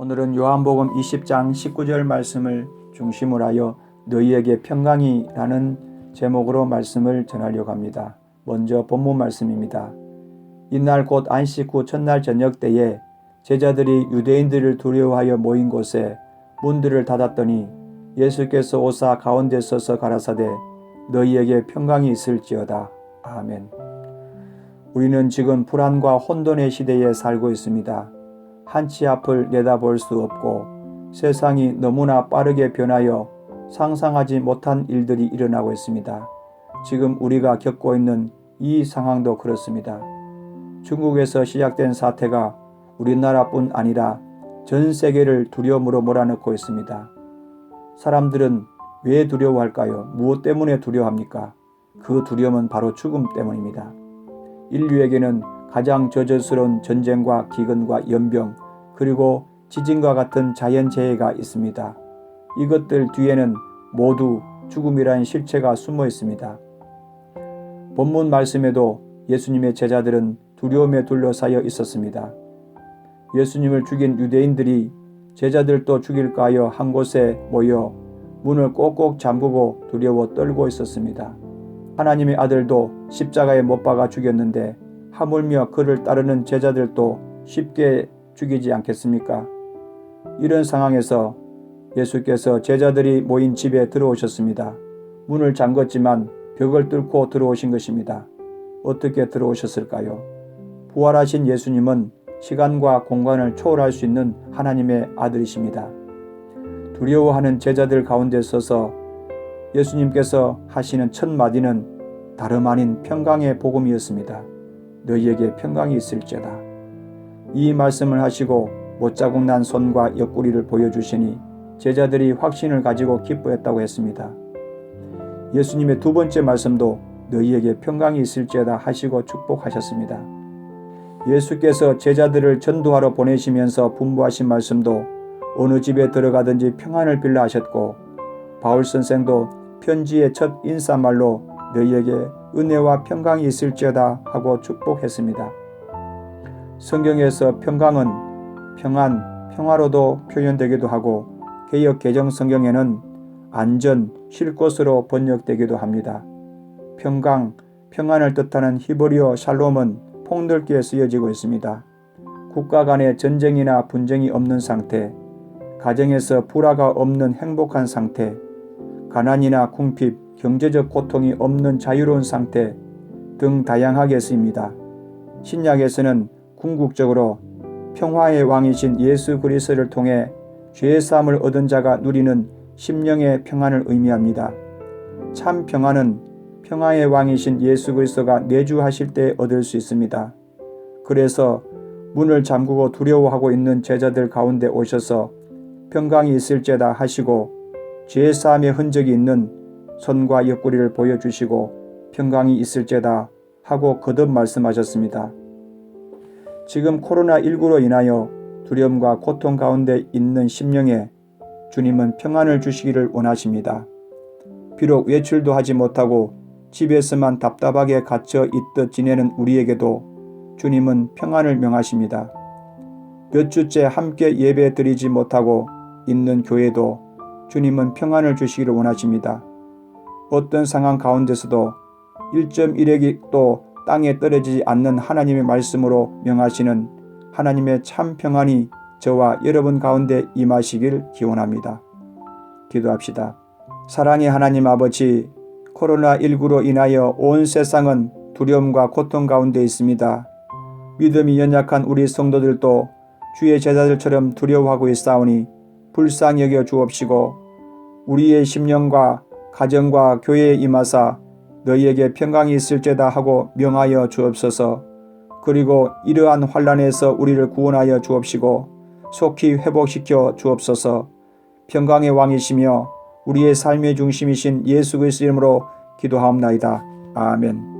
오늘은 요한복음 20장 19절 말씀을 중심으로 하여 너희에게 평강이라는 제목으로 말씀을 전하려고 합니다. 먼저 본문 말씀입니다. 이날 곧 안식 후 첫날 저녁 때에 제자들이 유대인들을 두려워하여 모인 곳에 문들을 닫았더니 예수께서 오사 가운데 서서 가라사대 너희에게 평강이 있을지어다. 아멘. 우리는 지금 불안과 혼돈의 시대에 살고 있습니다. 한치 앞을 내다볼 수 없고 세상이 너무나 빠르게 변하여 상상하지 못한 일들이 일어나고 있습니다. 지금 우리가 겪고 있는 이 상황도 그렇습니다. 중국에서 시작된 사태가 우리나라뿐 아니라 전 세계를 두려움으로 몰아넣고 있습니다. 사람들은 왜 두려워할까요? 무엇 때문에 두려워합니까? 그 두려움은 바로 죽음 때문입니다. 인류에게는 가장 저절스러운 전쟁과 기근과 연병 그리고 지진과 같은 자연재해가 있습니다. 이것들 뒤에는 모두 죽음이라는 실체가 숨어 있습니다. 본문 말씀에도 예수님의 제자들은 두려움에 둘러싸여 있었습니다. 예수님을 죽인 유대인들이 제자들도 죽일까 하여 한 곳에 모여 문을 꼭꼭 잠그고 두려워 떨고 있었습니다. 하나님의 아들도 십자가에 못 박아 죽였는데 하물며 그를 따르는 제자들도 쉽게 죽이지 않겠습니까? 이런 상황에서 예수께서 제자들이 모인 집에 들어오셨습니다. 문을 잠궜지만 벽을 뚫고 들어오신 것입니다. 어떻게 들어오셨을까요? 부활하신 예수님은 시간과 공간을 초월할 수 있는 하나님의 아들이십니다. 두려워하는 제자들 가운데 서서 예수님께서 하시는 첫 마디는 다름 아닌 평강의 복음이었습니다. 너희에게 평강이 있을지어다. 이 말씀을 하시고 못자국 난 손과 옆구리를 보여주시니 제자들이 확신을 가지고 기뻐했다고 했습니다. 예수님의 두 번째 말씀도 너희에게 평강이 있을지어다 하시고 축복하셨습니다. 예수께서 제자들을 전도하러 보내시면서 분부하신 말씀도 어느 집에 들어가든지 평안을 빌라 하셨고 바울 선생도 편지의 첫 인사말로 너희에게 은혜와 평강이 있을지어다 하고 축복했습니다. 성경에서 평강은 평안, 평화로도 표현되기도 하고 개역 개정 성경에는 안전, 쉴 곳으로 번역되기도 합니다. 평강, 평안을 뜻하는 히브리어 샬롬은 폭넓게 쓰여지고 있습니다. 국가 간의 전쟁이나 분쟁이 없는 상태, 가정에서 불화가 없는 행복한 상태, 가난이나 궁핍, 경제적 고통이 없는 자유로운 상태 등 다양하게 쓰입니다. 신약에서는 궁극적으로 평화의 왕이신 예수 그리스도를 통해 죄의 사함을 얻은 자가 누리는 심령의 평안을 의미합니다. 참 평안은 평화의 왕이신 예수 그리스도가 내주하실 때 얻을 수 있습니다. 그래서 문을 잠그고 두려워하고 있는 제자들 가운데 오셔서 평강이 있을지다 하시고 죄 사함의 흔적이 있는 손과 옆구리를 보여주시고 평강이 있을지다 하고 거듭 말씀하셨습니다. 지금 코로나19로 인하여 두려움과 고통 가운데 있는 심령에 주님은 평안을 주시기를 원하십니다. 비록 외출도 하지 못하고 집에서만 답답하게 갇혀 있듯 지내는 우리에게도 주님은 평안을 명하십니다. 몇 주째 함께 예배 드리지 못하고 있는 교회도 주님은 평안을 주시기를 원하십니다. 어떤 상황 가운데서도 1.1핵이 또 땅에 떨어지지 않는 하나님의 말씀으로 명하시는 하나님의 참 평안이 저와 여러분 가운데 임하시길 기원합니다. 기도합시다. 사랑의 하나님 아버지, 코로나19로 인하여 온 세상은 두려움과 고통 가운데 있습니다. 믿음이 연약한 우리 성도들도 주의 제자들처럼 두려워하고 있사오니 불쌍히 여겨 주옵시고 우리의 심령과 가정과 교회에 임하사 너희에게 평강이 있을지다 하고 명하여 주옵소서. 그리고 이러한 환란에서 우리를 구원하여 주옵시고 속히 회복시켜 주옵소서. 평강의 왕이시며 우리의 삶의 중심이신 예수 그리스도 이름으로 기도하옵나이다. 아멘.